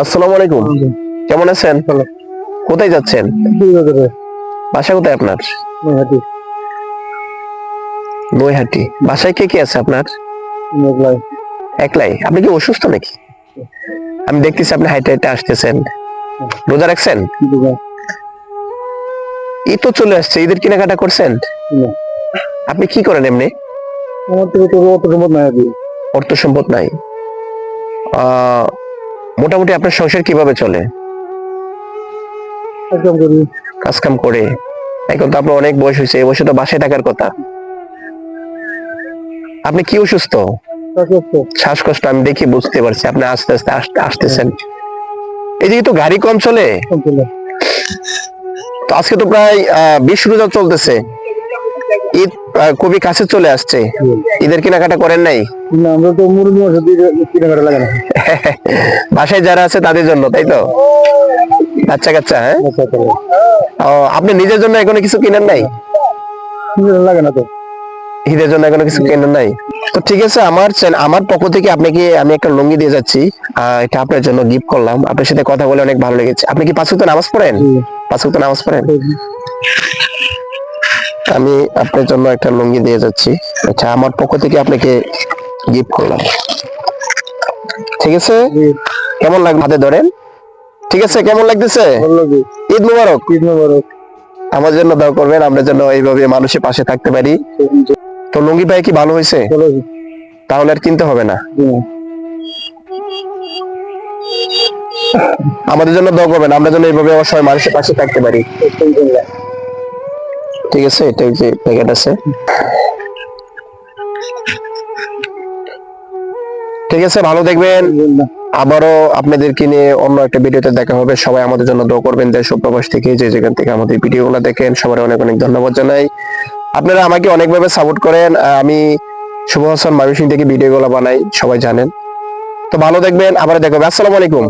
আসসালামু আলাইকুম। কেমন আছেন? কোথায় যাচ্ছেন? বাসা কোথায় আপনার? নৈহাটি। বাসায় কে কে আছে আপনার? একলাই? আপনি কি অসুস্থ নাকি? আমি দেখতেছি আপনি হাইটে হাইটে আসতেছেন। রোজা রাখছেন? ঈদ তো চলে আসছে। ঈদের কেনাকাটা করছেন? আপনি কি করেন এমনি? আমার থেকে তো অত সম্ভব নাই অর্থ সম্পদ নাই। আহ, মোটামুটি আপনার সংসার কীভাবে চলে? একদম করি। কাজ কাম করে। এখন তো আপনার অনেক বয়স হয়েছে এই বয়সে তো বাসায় থাকার কথা। আপনি কি অসুস্থ? শ্বাসকষ্ট আমি দেখি বুঝতে পারছি আপনি আস্তে আস্তে আস- আসতেছেন। এদিকে তো গাড়ি কম চলে। তো আজকে তো প্রায় আহ, বিশ রোজা চলতেছে। ঈদ খুবই কাছে চলে আসছে। ঈদের কেনাকাটা করেন নাই? আমরা তো মুরগি মাংস কেনাকাটা লাগে না। বাসায় যারা আছে তাদের জন্য তাই তো? বাচ্চা কাচ্চা হ্যাঁ? ও, আপনি নিজের জন্য এখনও কিছু কিনেন নাই? লাগে না তো। ঈদের জন্য এখনও কিছু কেনেন নাই? তো ঠিক আছে আমার আমার পক্ষ থেকে আপনাকে আমি একটা লুঙ্গি দিয়ে যাচ্ছি। এটা আপনার জন্য গিফট করলাম। আপনার সাথে কথা বলে অনেক ভালো লেগেছে। আপনি কি পাঁচ নামাজ পড়েন? পাঁচ নামাজ পড়েন? আমি আপনার জন্য একটা লুঙ্গি দিয়ে যাচ্ছি। আচ্ছা আমার পক্ষ থেকে আপনাকে গিফট করলাম। ঠিক আছে? কেমন লাগবে হাতে ধরেন। ঠিক আছে কেমন লাগতেছে? ঈদ মুবারক। ঈদ মোবারক। আমার জন্য দোয়া করবেন আমরা যেন এইভাবে মানুষের পাশে থাকতে পারি। তো লুঙ্গি পায়ে কি ভালো হয়েছে? তাহলে আর কিনতে হবে না। আমাদের জন্য দোয়া করবেন আমরা যেন এইভাবে অসহায় মানুষের পাশে থাকতে পারি। ঠিক আছে, এটা যে প্যাকেট আছে। ঠিক আছে, ভালো দেখবেন। আবারও আপনাদেরকে নিয়ে অন্য একটা ভিডিওতে দেখা হবে। সবাই আমাদের জন্য দোয়া করবেন দেশ প্রবাস থেকে যে যেখান থেকে আমাদের ভিডিওগুলো দেখেন সবার অনেক অনেক ধন্যবাদ জানাই। আপনারা আমাকে অনেকভাবে সাপোর্ট করেন। আমি শুভ হাসান মানুষ থেকে ভিডিওগুলো বানাই, সবাই জানেন। তো ভালো দেখবেন আবার দেখা হবে। আসসালামু আলাইকুম।